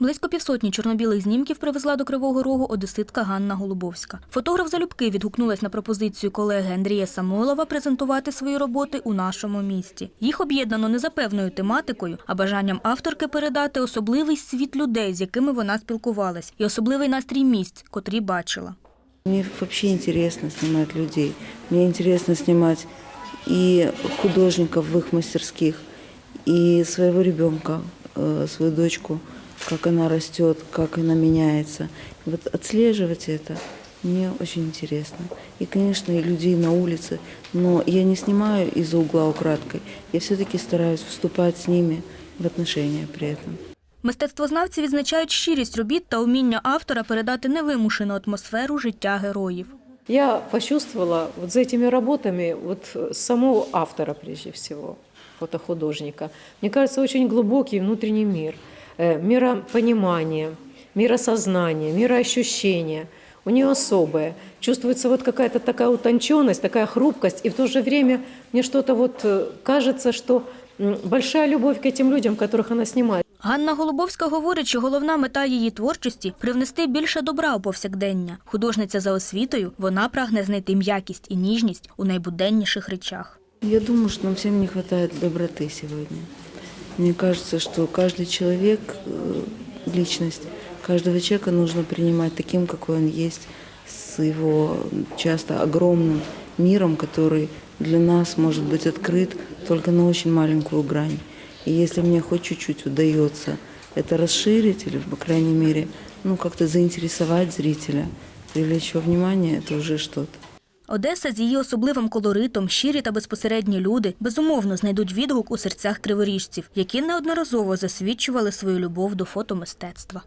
Близько півсотні чорнобілих знімків привезла до Кривого Рогу одеситка Ганна Голубовська. Фотограф залюбки відгукнулась на пропозицію колеги Андрія Самойлова презентувати свої роботи у нашому місті. Їх об'єднано не за певною тематикою, а бажанням авторки передати особливий світ людей, з якими вона спілкувалась, і особливий настрій місць, котрі бачила. Мне вообще интересно снимать людей. Мне интересно снимать и художников в их мастерских, и своего ребенка, э, свою дочку, как она растет, как она меняется. И вот отслеживать это мне очень интересно. И, конечно, и людей на улице. Но я не снимаю из-за угла украдкой. Я все-таки стараюсь вступать с ними в отношения при этом. Мистецтвознавці відзначають щирість робіт та уміння автора передати невимушену атмосферу життя героїв. Я почувствовала вот за этими работами вот самого автора прежде всего, фотохудожника. Мне кажется, очень глубокий внутренний мир, э, миропонимание, миросознание, мироощущение. У нее особое. Чувствуется вот какая-то такая утонченность, такая хрупкость, и в то же время мне что-то вот э, кажется, что м, большая любовь к этим людям, которых она снимает. Ганна Голубовська говорить, що головна мета її творчості привнести більше добра у повсякдення. Художниця за освітою вона прагне знайти м'якість і ніжність у найбуденніших речах. Я думаю, что нам всем не хватает доброты сегодня. Мне кажется, что каждый человек, э, личность, каждого человека нужно принимать таким, какой он есть, с его часто огромным миром, который для нас может быть открыт только на очень маленькую грань. И если мне хоть чуть-чуть удается это расширить или, по крайней мере, ну, как-то заинтересовать зрителя, привлечь его внимание, это уже что-то. Одеса з її особливим колоритом, щирі та безпосередні люди безумовно знайдуть відгук у серцях криворіжців, які неодноразово засвідчували свою любов до фотомистецтва.